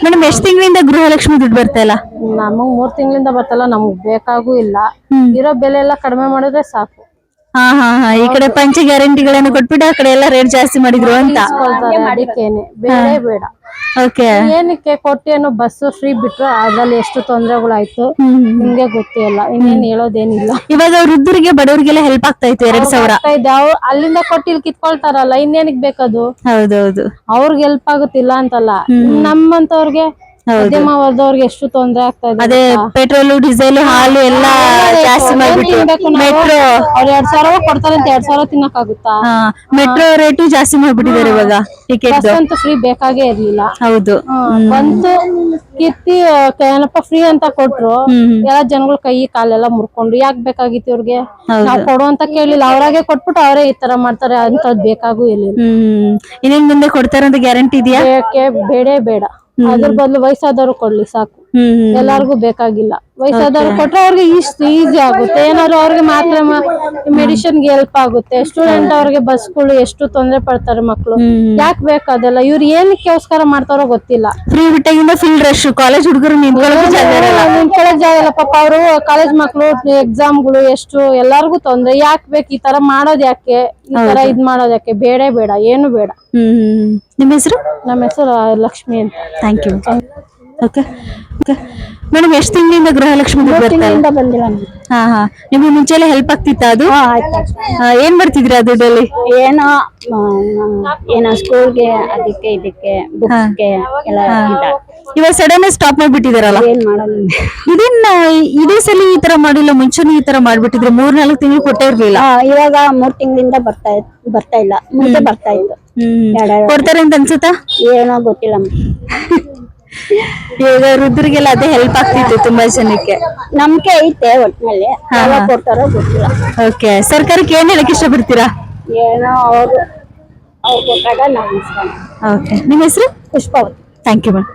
Madam ಎಷ್ಟ್ ತಿಂಗಳಿಂದ ಗೃಹಲಕ್ಷ್ಮಿ ದುಡ್ಡು ಬರ್ತಾ ಇಲ್ಲ? ನಮಗ್ ಮೂರ್ ತಿಂಗಳಿಂದ ಬರ್ತಲ್ಲ ನಮಗ್ ಬೇಕಾಗೂ ಇಲ್ಲ. ಇರೋ ಬೆಲೆ ಎಲ್ಲ ಕಡಿಮೆ ಮಾಡಿದ್ರೆ ಸಾಕು. ಹಾ ಹಾ ಹಾ. ಈ ಕಡೆ ಪಂಚ ಗ್ಯಾರಂಟಿಗಳನ್ನು ಕೊಟ್ಬಿಟ್ಟು ಆ ಕಡೆ ಎಲ್ಲ ರೇಟ್ ಜಾಸ್ತಿ ಮಾಡಿದ್ರು ಅಂತ. ಅದಕ್ಕೇನೆ. ಬೇಡ ಬೇಡ. ಏನಕ್ಕೆ ಕೊಟ್ಟೇನು ಬಸ್ ಫ್ರೀ ಬಿಟ್ರು ಅದ್ರಲ್ಲಿ ಎಷ್ಟು ತೊಂದರೆಗಳಾಯ್ತು ನಿಮ್ಗೆ ಗೊತ್ತಿಲ್ಲ. ಇನ್ನೇನ್ ಹೇಳೋದೇನಿಲ್ಲ. ಇವಾಗ ವೃದ್ಧರಿಗೆ ಬಡವರಿಗೆಲ್ಲ ಹೆಲ್ಪ್ ಆಗ್ತಾ ಇತ್ತು ಎರಡ್ ಸಾವಿರ. ಅಲ್ಲಿಂದ ಕೊಟ್ಟು ಇಲ್ಲಿ ಕಿತ್ಕೊಳ್ತಾರಲ್ಲ ಇನ್ನೇನಕ್ ಬೇಕದು ಹೌದೌದು. ಅವ್ರಿಗೆ ಹೆಲ್ಪ್ ಆಗುತ್ತಿಲ್ಲ ಅಂತಲ್ಲ. ನಮ್ಮಂತವ್ರಿಗೆ ಮಧ್ಯಮ ವರ್ಗದವ್ರಿಗೆ ಎಷ್ಟು ತೊಂದ್ರೆ ಆಗ್ತಾ ಇದೆ ಅದೇ ಪೆಟ್ರೋಲ್ ಡೀಸೆಲ್ ಹಾಲು ಎಲ್ಲ ಜಾಸ್ತಿ ಮಾಡ್ಬಿಟ್ಟು ಮೆಟ್ರೋ. ಅವ್ರ ಎರಡ್ ಸಾವಿರ ಕೊಡ್ತಾರೆ ಅಂತ ಎರಡ್ ಸಾವಿರ ತಿನ್ನಕ್ ಆಗುತ್ತಾ ಮೆಟ್ರೋ ರೇಟು ಜಾಸ್ತಿ ಮಾಡ್ಬಿಟ್ಟಿದ್ದಾರೆ ಇವಾಗ ಟಿಕೆಟ್ ಅಂತೂ ಫ್ರೀ ಬೇಕಾಗೇ ಇರ್ಲಿಲ್ಲ. ಹೌದು. ಬಂತು ಕಿತ್ತಿ ಏನಪ್ಪ ಫ್ರೀ ಅಂತ ಕೊಟ್ರು. ಎಲ್ಲ ಜನಗಳು ಕೈ ಕಾಲೆಲ್ಲ ಮುರ್ಕೊಂಡು ಯಾಕ್ ಬೇಕಾಗಿತ್ತು ಇವ್ರಿಗೆ? ನಾವು ಕೊಡು ಅಂತ ಕೇಳಿಲ್ಲ. ಅವರಾಗೆ ಕೊಟ್ಬಿಟ್ಟು ಅವರೇ ಈ ತರ ಮಾಡ್ತಾರೆ. ಅಂತದ್ ಬೇಕಾಗೂ ಇಲ್ಲ ಇನ್ನೇನ್ ಮುಂದೆ ಕೊಡ್ತಾರಂತ ಗ್ಯಾರಂಟಿ ಇದೆಯಾ? ಯಾಕೆ ಬೇಡೇ ಬೇಡ. ಅದ್ರ ಬದಲು ವಯಸ್ಸಾದವ್ರು ಕೊಡ್ಲಿ ಸಾಕು. ಎಲ್ಲಾರ್ಗು ಬೇಕಾಗಿಲ್ಲ. ವಯಸ್ಸಾದವ್ರು ಕೊಟ್ರೆ ಅವ್ರಿಗೆ ಇಷ್ಟು ಈಸಿ ಆಗುತ್ತೆ. ಏನಾದ್ರು ಅವ್ರಿಗೆ ಮಾತ್ರ ಮೆಡಿಸಿನ್ಗೆ ಹೆಲ್ಪ್ ಆಗುತ್ತೆ. ಸ್ಟೂಡೆಂಟ್ ಅವ್ರಿಗೆ ಬಸ್ಗಳು ಎಷ್ಟು ತೊಂದ್ರೆ ಪಡ್ತಾರೆ ಮಕ್ಳು. ಯಾಕೆ ಬೇಕಾದಲ್ಲ ಅದೆಲ್ಲ? ಇವ್ರು ಏನಕ್ಕೋಸ್ಕರ ಮಾಡ್ತಾರೋ ಗೊತ್ತಿಲ್ಲ. ಫ್ರೀ ಬಿಟ್ಟಾಗಿಂದ ಫುಲ್ ರಶ್ ಕಾಲೇಜ್ ಹುಡುಗರು ನಿಂತ್ಕೊಳ್ಳೋ ಜಾಗ ಇಲ್ಲ ಪಾಪ ಅವರು ಕಾಲೇಜ್ ಮಕ್ಳು ಎಕ್ಸಾಮ್ಗಳು ಎಷ್ಟು ಎಲ್ಲಾರ್ಗು ತೊಂದ್ರೆ. ಯಾಕೆ ಬೇಕು ಈ ತರ ಮಾಡೋದ್ ಯಾಕೆ? ಈ ತರ ಇದ್ ಮಾಡೋದ್ ಯಾಕೆ? ಬೇಡ ಬೇಡ ಏನು ಬೇಡ. ನಿಮ್ಮ ಹೆಸರು? ನಮ್ಮ ಹೆಸರು ಲಕ್ಷ್ಮಿ ಅಂತ. Thank you okay okay madam ಎಷ್ಟು ತಿಂಗಳಿಂದ ಗೃಹಲಕ್ಷ್ಮಿ ಬಂದಿಲ್ಲ ಹಾ ಹಾ. ನಿಮ್ಗೆ ಮುಂಚೆ ಎಲ್ಲ ಹೆಲ್ಪ್ ಆಗ್ತಿತ್ತ ಅದು? ಏನ್ ಬರ್ತಿದ್ರಿ ಅದು ದುಡ್ಡಲ್ಲಿ? ಏನೋ ಏನೋ ಸ್ಕೂಲ್ಗೆ ಅದಕ್ಕೆ ಇದಕ್ಕೆ ಬುಕ್ಸ್ಗೆ ಎಲ್ಲ ಇದ. ಇವಾಗ ಸಡನ್ ಸ್ಟಾಪ್ ಮಾಡ್ಬಿಟ್ಟಿದಾರಲ್ಲ ಏನ್ ಇದನ್ನ ಇದೇ ಸಲ ಈ ತರ ಮಾಡಿಲ್ಲ ಮುಂಚೆನೂ ಈ ತರ ಮಾಡ್ಬಿಟ್ಟಿದ್ರೆ. ಮೂರ್ ನಾಲ್ಕು ತಿಂಗಳು ಕೊಟ್ಟೇ ಇರ್ಲಿಲ್ಲ. ಆ, ಇವಾಗ ಮೂರ್ ತಿಂಗಳಿಂದ ಬರ್ತಾ ಬರ್ತಾ ಇಲ್ಲ. ಮುಂಚೆ ಬರ್ತಾ ಇತ್ತು. ಹ್ಮ್. ಎರಡೆರಡು ಕೊಡ್ತಾರೆ ಅಂತ ಅನ್ಸುತ್ತಾ? ಏನೋ ಗೊತ್ತಿಲ್ಲ ಇವಾಗ ರುದ್ರಿಗೆಲ್ಲ ಅದೇ ಹೆಲ್ಪ್ ಆಗ್ತಿತ್ತು ತುಂಬಾ ಜನಕ್ಕೆ. ನಂಬಿಕೆ ಐತೆ ಒಟ್ನಲ್ಲಿ. ಯಾವಾಗ ಕೊಡ್ತಾರೋ ಗೊತ್ತಿಲ್ಲ. ಓಕೆ ಸರ್ಕಾರಕ್ಕೆ ಏನ್ ಹೇಳಕ್ ಇಷ್ಟಪಡ್ತೀರಾ? ಏನೋ ಅವರು ಅವ್ರು ಕೊಟ್ಟಾಗ ನಾವು ಇಸ್ಕೊಂಡು ಓಕೆ ನಿಮ್ಮ ಹೆಸರು? Pushpavati. Thank you madam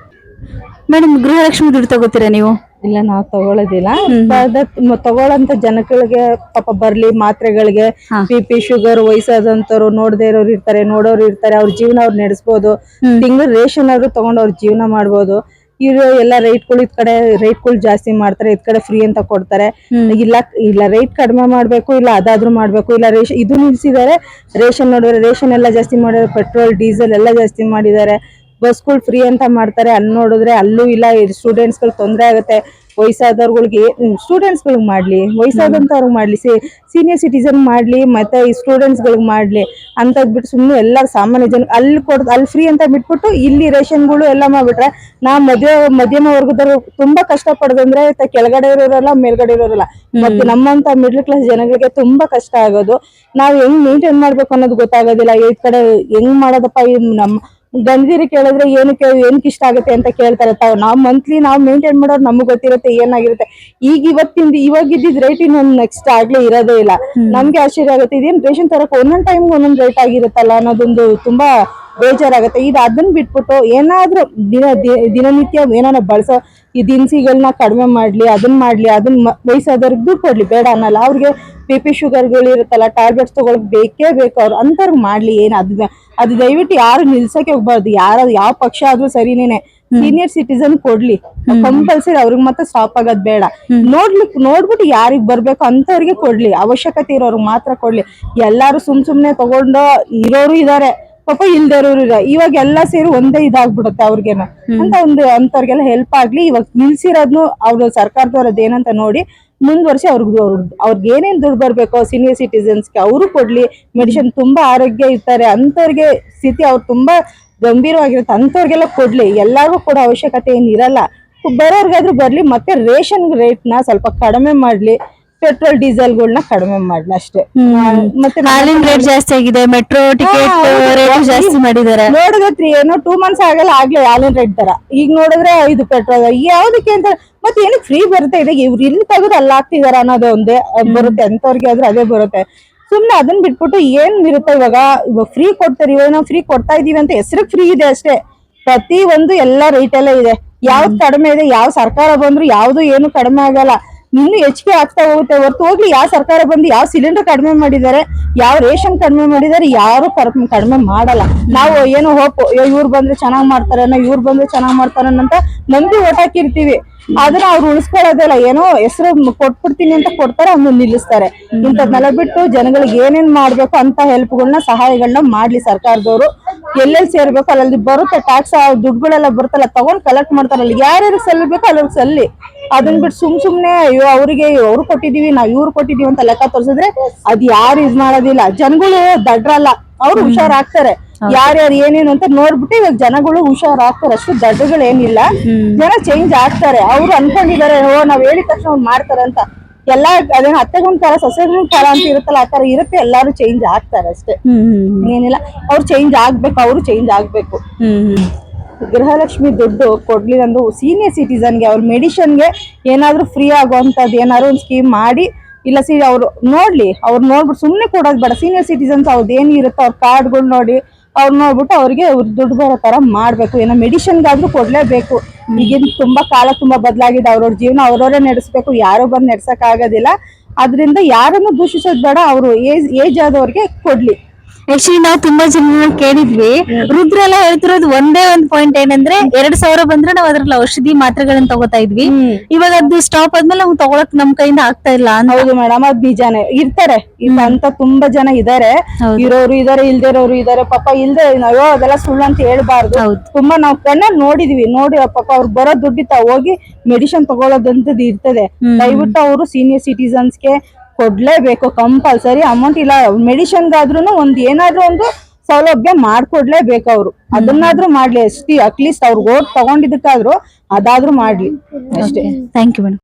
madam Gruhalakshmi ದುಡ್ಡು ತಗೋತೀರಾ ನೀವು? ಇಲ್ಲ ನಾವು ತಗೊಳ್ಳೋದಿಲ್ಲ ತಗೊಳ್ಳಂತ ಜನಗಳಿಗೆ ಪಾಪ ಬರ್ಲಿ ಮಾತ್ರೆಗಳಿಗೆ ಬಿ ಪಿ ಶುಗರ್ ವಯಸ್ಸಾದಂತವ್ರು ನೋಡದೇ ಇರೋರು ಇರ್ತಾರೆ ನೋಡೋರು ಇರ್ತಾರೆ ಅವ್ರ ಜೀವನ ಅವ್ರು ನಡೆಸ್ಬೋದು. ತಿಂಗಳು ರೇಷನ್ ಆದ್ರೂ ತಗೊಂಡು ಅವ್ರ ಜೀವನ ಮಾಡ್ಬೋದು. ಇರೋ ಎಲ್ಲ ರೈಟ್ಗಳು ಇದ್ ಕಡೆ ರೈಟ್ಗಳು ಜಾಸ್ತಿ ಮಾಡ್ತಾರೆ ಇದ್ ಕಡೆ ಫ್ರೀ ಅಂತ ಕೊಡ್ತಾರೆ. ಇಲ್ಲ ಇಲ್ಲ ರೈಟ್ ಕಡಿಮೆ ಮಾಡ್ಬೇಕು ಇಲ್ಲ ಅದಾದ್ರೂ ಮಾಡ್ಬೇಕು ಇಲ್ಲ ರೇಷನ್ ಇದು ನಿಲ್ಸಿದ್ದಾರೆ. ರೇಷನ್ ನೋಡಿದ್ರೆ ರೇಷನ್ ಎಲ್ಲ ಜಾಸ್ತಿ ಮಾಡಿದ್ದಾರೆ ಪೆಟ್ರೋಲ್ ಡೀಸೆಲ್ ಎಲ್ಲ ಜಾಸ್ತಿ ಮಾಡಿದ್ದಾರೆ. ಬಸ್ಗಳು ಫ್ರೀ ಅಂತ ಮಾಡ್ತಾರೆ. ಅಲ್ಲಿ ನೋಡಿದ್ರೆ ಅಲ್ಲೂ ಇಲ್ಲ. ಸ್ಟೂಡೆಂಟ್ಸ್ಗಳು ತೊಂದರೆ ಆಗುತ್ತೆ. ಸ್ಟೂಡೆಂಟ್ಸ್ ಸ್ಟೂಡೆಂಟ್ಸ್ಗಳಿಗೆ ಮಾಡ್ಲಿ. ವಯಸ್ಸಾದಂಥವ್ರಿಗೆ ಮಾಡ್ಲಿ. ಸೀನಿಯರ್ ಸಿಟಿಸನ್ ಮಾಡ್ಲಿ ಮತ್ತೆ ಈ ಸ್ಟೂಡೆಂಟ್ಸ್ಗಳಿಗೆ ಮಾಡ್ಲಿ. ಅಂತ ಬಿಟ್ಟು ಸುಮ್ಮನೆ ಎಲ್ಲ ಸಾಮಾನ್ಯ ಜನ ಅಲ್ಲಿ ಕೊಡ್ ಅಲ್ಲಿ ಫ್ರೀ ಅಂತ ಬಿಟ್ಬಿಟ್ಟು ಇಲ್ಲಿ ರೇಷನ್ಗಳು ಎಲ್ಲ ಮಾಡ್ಬಿಟ್ರೆ ನಾವು ಮಧ್ಯ ಮಧ್ಯಮ ವರ್ಗದವರು ತುಂಬಾ ಕಷ್ಟ ಪಡೋದಂದ್ರೆ ಕೆಳಗಡೆ ಇರೋರಲ್ಲ ಮೇಲ್ಗಡೆ ಇರೋರಲ್ಲ ಮತ್ತೆ ನಮ್ಮಂತ ಮಿಡ್ಲ್ ಕ್ಲಾಸ್ ಜನಗಳಿಗೆ ತುಂಬಾ ಕಷ್ಟ ಆಗೋದು. ನಾವು ಹೆಂಗ್ ಮೇಂಟೈನ್ ಮಾಡ್ಬೇಕು ಅನ್ನೋದು ಗೊತ್ತಾಗೋದಿಲ್ಲ. ಈ ಕಡೆ ಹೆಂಗ್ ಮಾಡೋದಪ್ಪ? ಈ ನಮ್ಮ ಗಂಡದಿರಿ ಕೇಳಿದ್ರೆ ಏನು ಏನಕ್ಕೆ ಏನಕ್ಕೆ ಇಷ್ಟ ಆಗುತ್ತೆ ಅಂತ ಕೇಳ್ತಾರೆ. ತಾವು ನಾವು ಮಂತ್ಲಿ ನಾವು ಮೇಂಟೈನ್ ಮಾಡೋರು ನಮಗೆ ಗೊತ್ತಿರುತ್ತೆ ಏನಾಗಿರುತ್ತೆ. ಈಗ ಇವತ್ತಿಂದ ಇವಾಗ ಇದ್ದಿದ್ ರೇಟ್ ಇನ್ನೊಂದು ನೆಕ್ಸ್ಟ್ ಆಗ್ಲೇ ಇರೋದೇ ಇಲ್ಲ. ನಮ್ಗೆ ಆಶ್ಚರ್ಯ ಆಗುತ್ತೆ. ಇದೇನ್ ರೇಷನ್ ತರಕ್ ಒಂದೊಂದ್ ಟೈಮ್ ಒಂದೊಂದ್ ರೇಟ್ ಆಗಿರುತ್ತಲ್ಲ ಅನ್ನೋದೊಂದು ತುಂಬಾ ಬೇಜಾರಾಗುತ್ತೆ. ಇದು ಅದನ್ನ ಬಿಟ್ಬಿಟ್ಟು ಏನಾದ್ರು ದಿನ ದಿನನಿತ್ಯ ಏನಾರ ಬಳಸೋ ಈ ದಿನಸಿಗಳನ್ನ ಕಡಿಮೆ ಮಾಡ್ಲಿ ಅದನ್ನ ಮಾಡ್ಲಿ ಅದನ್ನ ವಯಸ್ಸಾದವ್ರಿಗೂ ದುಡ್ಡು ಕೊಡ್ಲಿ. ಬೇಡ ಅನ್ನಲ್ಲ. ಅವ್ರಿಗೆ ಬಿ ಪಿ ಶುಗರ್ಗಳು ಇರುತ್ತಲ್ಲ ಟ್ಯಾಬ್ಲೆಟ್ಸ್ ತಗೊಳಕ್ ಬೇಕೇ ಬೇಕು. ಅವ್ರು ಅಂಥವ್ರಿಗೆ ಮಾಡ್ಲಿ ಏನ್ ಅದು ಅದು ದಯವಿಟ್ಟು ಯಾರು ನಿಲ್ಸಕ್ಕೆ ಹೋಗ್ಬಾರ್ದು. ಯಾರು ಯಾವ ಪಕ್ಷ ಆದ್ರೂ ಸರಿನೇ ಸೀನಿಯರ್ ಸಿಟಿಸನ್ ಕೊಡ್ಲಿ. ಕಂಪಲ್ಸರಿ ಅವ್ರಿಗೆ ಮತ್ತೆ ಸ್ಟಾಪ್ ಆಗೋದ್ ಬೇಡ. ನೋಡ್ಲಿಕ್ ನೋಡ್ಬಿಟ್ಟು ಯಾರಿಗ್ ಬರ್ಬೇಕು ಅಂತವ್ರಿಗೆ ಕೊಡ್ಲಿ. ಅವಶ್ಯಕತೆ ಇರೋರ್ಗೆ ಮಾತ್ರ ಕೊಡ್ಲಿ. ಎಲ್ಲಾರು ಸುಮ್ ಸುಮ್ನೆ ತಗೊಂಡು ಇರೋರು ಇದಾರೆ. ಪಾಪ ಇಲ್ದಿರೋರು ಇದಾರೆ ಇವಾಗ ಎಲ್ಲಾ ಸೇರಿ ಒಂದೇ ಇದಾಗ್ಬಿಡುತ್ತೆ ಅವ್ರಿಗೇನ. ಅಂತ ಒಂದು ಅಂತವ್ರಿಗೆಲ್ಲ ಹೆಲ್ಪ್ ಆಗ್ಲಿ ಇವಾಗ ನಿಲ್ಸಿರೋದ್ನು ಅವ್ರ ಸರ್ಕಾರದವ್ರ ಏನಂತ ನೋಡಿ ಮುಂದ್ವರ್ಸಿ ಅವ್ರಿಗೆ ಅವ್ರಿಗೆ ಏನೇನ್ ದುಡ್ಡು ಬರ್ಬೇಕೋ ಸೀನಿಯರ್ ಸಿಟಿಸನ್ಸ್ಗೆ ಅವರು ಕೊಡ್ಲಿ ಮೆಡಿಸಿನ್ ತುಂಬಾ ಆರೋಗ್ಯ ಇರ್ತಾರೆ ಅಂತವ್ರಿಗೆ ಸ್ಥಿತಿ ಅವ್ರು ತುಂಬಾ ಗಂಭೀರವಾಗಿರುತ್ತೆ ಅಂತವ್ರಿಗೆಲ್ಲ ಕೊಡ್ಲಿ ಎಲ್ಲಾರ್ಗೂ ಕೂಡ ಅವಶ್ಯಕತೆ ಏನ್ ಇರಲ್ಲ. ಬರೋರ್ಗಾದ್ರೂ ಬರ್ಲಿ ಮತ್ತೆ ರೇಷನ್ ರೇಟ್ನ ಸ್ವಲ್ಪ ಕಡಿಮೆ ಮಾಡ್ಲಿ. ಪೆಟ್ರೋಲ್ ಡೀಸೆಲ್ ಗಳನ್ನ ಕಡಿಮೆ ಮಾಡ್ಲಿ ಅಷ್ಟೇ. ಮತ್ತೆ ಹಾಲಿನ ರೇಟ್ ಜಾಸ್ತಿ ಆಗಿದೆ ಮೆಟ್ರೋ ಟಿಕೆಟ್ ರೇಟ್ ಜಾಸ್ತಿ ಮಾಡಿದ್ದಾರೆ. ನೋಡಿದ್ರಿ ಏನೋ ಟೂ ಮಂತ್ಸ್ ಆಗಲ್ಲ ಆಗ್ಲೇ ಹಾಲಿನ ರೇಟ್ ತರ ಈಗ ನೋಡಿದ್ರೆ ಇದು ಪೆಟ್ರೋಲ್ ಯಾವ್ದಕ್ಕೆ ಅಂತ ಮತ್ತೆ ಏನಕ್ಕೆ ಫ್ರೀ ಬರುತ್ತೆ? ಇದೆ ಇವ್ರು ಇಲ್ಲಿ ತೆಗೆದು ಅಲ್ಲಿ ಹಾಕ್ತಿದಾರ ಅನ್ನೋದು ಒಂದೇ ಬರುತ್ತೆ. ಎಂತವ್ರಿಗೆ ಆದ್ರೆ ಅದೇ ಬರುತ್ತೆ. ಸುಮ್ನೆ ಅದನ್ನ ಬಿಟ್ಬಿಟ್ಟು ಏನ್ ಇರುತ್ತೆ ಇವಾಗ? ಇವಾಗ ಫ್ರೀ ಕೊಡ್ತಾರೆ ಇವಾಗ ನಾವು ಫ್ರೀ ಕೊಡ್ತಾ ಇದೀವಿ ಅಂತ ಹೆಸರು ಫ್ರೀ ಇದೆ ಅಷ್ಟೇ. ಪ್ರತಿ ಒಂದು ಎಲ್ಲ ರೇಟ್ ಎಲ್ಲ ಇದೆ. ಯಾವ್ದು ಕಡಿಮೆ ಇದೆ ಯಾವ ಸರ್ಕಾರ ಬಂದ್ರು ಯಾವ್ದು ಏನು ಕಡಿಮೆ ಆಗಲ್ಲ. ಇನ್ನು ಹೆಚ್ಚಿಗೆ ಆಗ್ತಾ ಹೋಗುತ್ತೆ. ಹೊರತು ಹೋಗ್ಲಿ, ಯಾವ ಸರ್ಕಾರ ಬಂದು ಯಾವ ಸಿಲಿಂಡರ್ ಕಡಿಮೆ ಮಾಡಿದ್ದಾರೆ, ಯಾವ ರೇಷನ್ ಕಡಿಮೆ ಮಾಡಿದ್ದಾರೆ, ಯಾರು ಕಡಿಮೆ ಮಾಡಲ್ಲ. ನಾವು ಏನೋ ಹೋಪ್ ಇವ್ರು ಬಂದ್ರೆ ಚೆನ್ನಾಗ್ ಮಾಡ್ತಾರೇನೋ ಇವ್ರು ಬಂದ್ರೆ ಚೆನ್ನಾಗ್ ಮಾಡ್ತಾರೆ ಅಂತ ನಂಬಿ ಓಟ್ ಹಾಕಿರ್ತೀವಿ. ಅದನ್ನ ಅವ್ರು ಉಳಿಸ್ಕೊಳ್ಳೋದಿಲ್ಲ. ಏನೋ ಹೆಸರು ಕೊಟ್ಬಿಡ್ತೀನಿ ಅಂತ ಕೊಡ್ತಾರೆ, ಅವ್ನು ನಿಲ್ಲಿಸ್ತಾರೆ. ಇಂಥದ್ನೆಲ್ಲ ಬಿಟ್ಟು ಜನಗಳಿಗೆ ಏನೇನ್ ಮಾಡ್ಬೇಕು ಅಂತ ಹೆಲ್ಪ್ಗಳನ್ನ ಸಹಾಯಗಳನ್ನ ಮಾಡ್ಲಿ ಸರ್ಕಾರದವರು. ಎಲ್ಲೆಲ್ಲಿ ಸೇರ್ಬೇಕು ಅಲ್ಲಿ ಬರುತ್ತೆ ಟ್ಯಾಕ್ಸ್ ದುಡ್ಡುಗಳೆಲ್ಲ ಬರುತ್ತಲ್ಲ, ತಗೊಂಡ್ ಕಲೆಕ್ಟ್ ಮಾಡ್ತಾರಲ್ಲ ಯಾರ್ಯಾರು ಸಲ್ಲಬೇಕು ಅಲ್ಲಿ ಸಲ್ಲಿ. ಅದನ್ನ ಬಿಟ್ಟು ಸುಮ್ ಸುಮ್ನೆ ಅಯ್ಯೋ ಅವ್ರಿಗೆ ಅವ್ರು ಕೊಟ್ಟಿದೀವಿ ನಾವ್ ಇವ್ರು ಕೊಟ್ಟಿದೀವಿ ಅಂತ ಲೆಕ್ಕ ತೋರ್ಸಿದ್ರೆ ಅದ್ ಯಾರು ಇದ್ ಮಾಡೋದಿಲ್ಲ. ಜನಗಳು ದಡ್ರಲ್ಲ ಅವ್ರು ಹುಷಾರಾಗ್ತಾರೆ. ಯಾರ್ಯಾರು ಏನೇನು ಅಂತ ನೋಡ್ಬಿಟ್ಟು ಇವಾಗ ಜನಗಳು ಹುಷಾರಾಗ್ತಾರೆ. ಅಷ್ಟು ದಡ್ಡಗಳು ಏನಿಲ್ಲ ಜನ ಚೇಂಜ್ ಆಗ್ತಾರೆ. ಅವ್ರು ಅನ್ಕೊಂಡಿದ್ದಾರೆ ಓ ನಾವ್ ಹೇಳಿದ ತಕ್ಷಣ ಅವ್ರು ಮಾಡ್ತಾರೆ ಅಂತ. ಎಲ್ಲಾ ಅದೇನ ಅತ್ತೆಗೊಂದ್ ತರ ಸೊಸೆಗೊಂದ್ ತರ ಅಂತ ಇರುತ್ತಲ್ಲ ಆ ತರ ಇರುತ್ತೆ. ಎಲ್ಲಾರು ಚೇಂಜ್ ಆಗ್ತಾರೆ ಅಷ್ಟೇ. ಏನಿಲ್ಲ. ಅವ್ರು ಚೇಂಜ್ ಆಗ್ಬೇಕು ಅವ್ರು ಚೇಂಜ್ ಆಗ್ಬೇಕು. ಗೃಹಲಕ್ಷ್ಮಿ ದುಡ್ಡು ಕೊಡ್ಲಿಲ್ಲ ಅಂದ್ರು ಸೀನಿಯರ್ ಸಿಟಿಸನ್ಗೆ ಅವ್ರ ಮೆಡಿಷನ್ಗೆ ಏನಾದರೂ ಫ್ರೀ ಆಗುವಂತದ್ದು ಏನಾದ್ರು ಒಂದು ಸ್ಕೀಮ್ ಮಾಡಿ, ಇಲ್ಲ ಸಿ ಅವ್ರು ನೋಡ್ಲಿ, ಅವ್ರು ನೋಡ್ಬಿಟ್ಟು ಸುಮ್ಮನೆ ಕೊಡೋದು ಬೇಡ. ಸೀನಿಯರ್ ಸಿಟಿಸನ್ಸ್ ಅವ್ರದ್ದು ಏನು ಇರುತ್ತೋ ಅವ್ರ ಕಾರ್ಡ್ಗಳು ನೋಡಿ, ಅವ್ರು ನೋಡ್ಬಿಟ್ಟು ಅವ್ರಿಗೆ ಅವ್ರ ದುಡ್ಡು ಬರೋ ಥರ ಮಾಡಬೇಕು. ಏನೋ ಮೆಡಿಷನ್ಗಾದರೂ ಕೊಡಲೇಬೇಕು. ಈಗಿನ ತುಂಬಾ ಕಾಲ ತುಂಬಾ ಬದಲಾಗಿದೆ ಅವ್ರವ್ರ ಜೀವನ, ಅವರವರೇ ನಡೆಸ್ಬೇಕು, ಯಾರೂ ಬಂದು ನಡ್ಸಕ್ ಆಗೋದಿಲ್ಲ. ಅದರಿಂದ ಯಾರನ್ನು ದೂಷಿಸೋದು ಬೇಡ, ಅವರು ಏಜ್ ಏಜ್ ಆದವ್ರಿಗೆ ಕೊಡ್ಲಿ. ಆಕ್ಚುಲಿ ನಾವು ತುಂಬಾ ಜನ ಕೇಳಿದ್ವಿ. ರುದ್ರ ಎಲ್ಲ ಹೇಳ್ತಿರೋದು ಒಂದೇ ಒಂದ್ ಪಾಯಿಂಟ್ ಏನಂದ್ರೆ ಎರಡ್ ಸಾವಿರ ಬಂದ್ರೆ ನಾವ್ ಅದ್ರಲ್ಲಿ ಔಷಧಿ ಮಾತ್ರೆಗಳನ್ನ ತಗೋತಾ ಇದ್ವಿ. ಇವಾಗ ಅದು ಸ್ಟಾಪ್ ಆದ್ಮೇಲೆ ನಾವು ತಗೊಳಕ್ ನಮ್ ಕೈಯಿಂದ ಆಗ್ತಾ ಇಲ್ಲ ಹೌದು ಮೇಡಮ್ ಅದ್ ನಿಜಾನೇ. ಇರ್ತಾರೆ. ಇಲ್ಲ ಅಂತ ತುಂಬಾ ಜನ ಇದಾರೆ. ಇರೋರು ಇದಾರೆ ಇಲ್ದಿರೋರು ಇದಾರೆ. ಪಾಪ ಇಲ್ದೆ ಅಯ್ಯೋ ಅದೆಲ್ಲ ಸುಳ್ಳು ಅಂತ ಹೇಳ್ಬಾರ್ದು. ತುಂಬಾ ನಾವ್ ಕಣ್ಣ ನೋಡಿದ್ವಿ. ನೋಡಿ ಪಾಪ ಅವ್ರು ಬರೋ ದುಡ್ಡಿತ್ತ ಹೋಗಿ ಮೆಡಿಸಿನ್ ತಗೊಳ್ಳೋದಂತದ್ದು ಇರ್ತದೆ. ದಯವಿಟ್ಟು ಅವರು ಸೀನಿಯರ್ ಸಿಟಿಸನ್ಸ್ಗೆ ಕೊಡ್ಲೇಬೇಕು ಕಂಪಲ್ಸರಿ. ಅಮೌಂಟ್ ಇಲ್ಲ ಮೆಡಿಷನ್ಗಾದ್ರೂ ಒಂದ್ ಏನಾದ್ರೂ ಒಂದು ಸೌಲಭ್ಯ ಮಾಡ್ಕೊಡ್ಲೇಬೇಕು ಅವ್ರು. ಅದನ್ನಾದ್ರೂ ಮಾಡ್ಲಿ, ಅಷ್ಟಿ ಅಟ್ಲೀಸ್ಟ್ ಅವ್ರಿಗೆ ಓಟ್ ತಗೊಂಡಿದ್ದಕ್ಕಾದ್ರೂ ಅದಾದ್ರೂ ಮಾಡ್ಲಿ. ಅಷ್ಟೇ. Thank you madam